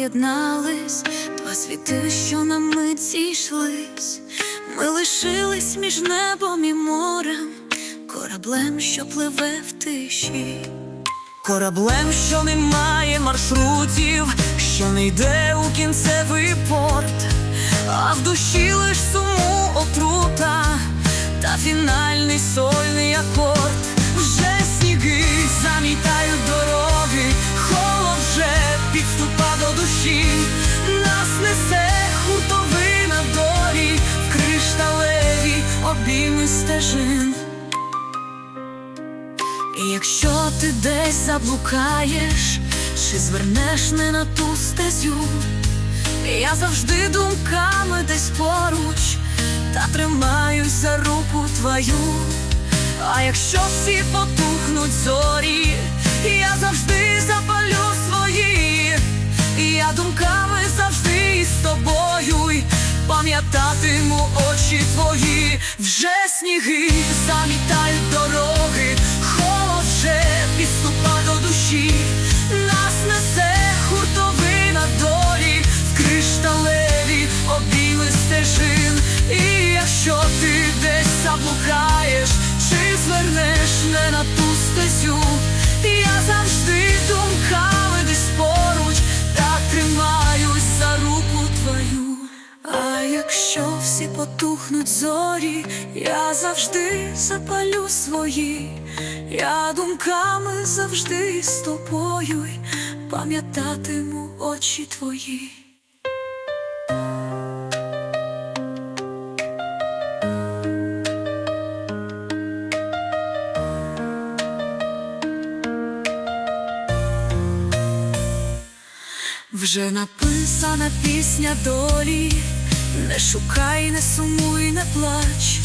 поєднались, два світи, що на мить зійшлись, ми лишились між небом і морем, кораблем, що пливе в тиші, кораблем, що не має маршрутів, що не йде у кінцевий порт, а в душі лиш суму отрута. Та фінальний сон. І якщо ти десь заблукаєш, чи звернеш не на ту стезю, я завжди думками десь поруч, та тримаюсь за руку твою. А якщо всі потухнуть зорі, я завжди запалю свої, я думками завжди із тобою, й пам'ятатиму очі твої, вже сніги замітають дороги, якщо всі потухнуть зорі, я завжди запалю свої, я думками завжди з тобою, пам'ятатиму очі твої. Вже написана пісня долі, не шукай, не сумуй, не плач,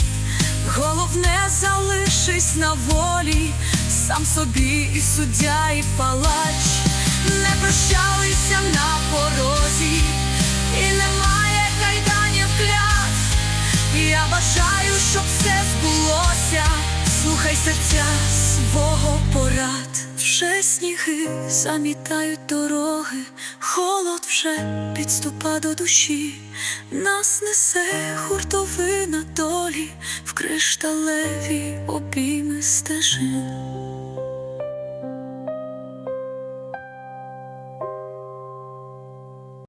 головне залишись на волі, сам собі і суддя, і палач, не прощалися на порозі, і немає кайданів клятв. Я бажаю, щоб все збулося, слухай серця свого порад. Вже сніги замітають дороги, холод вже підступа до душі, нас несе хуртовина долі. В кришталеві обійми стежин.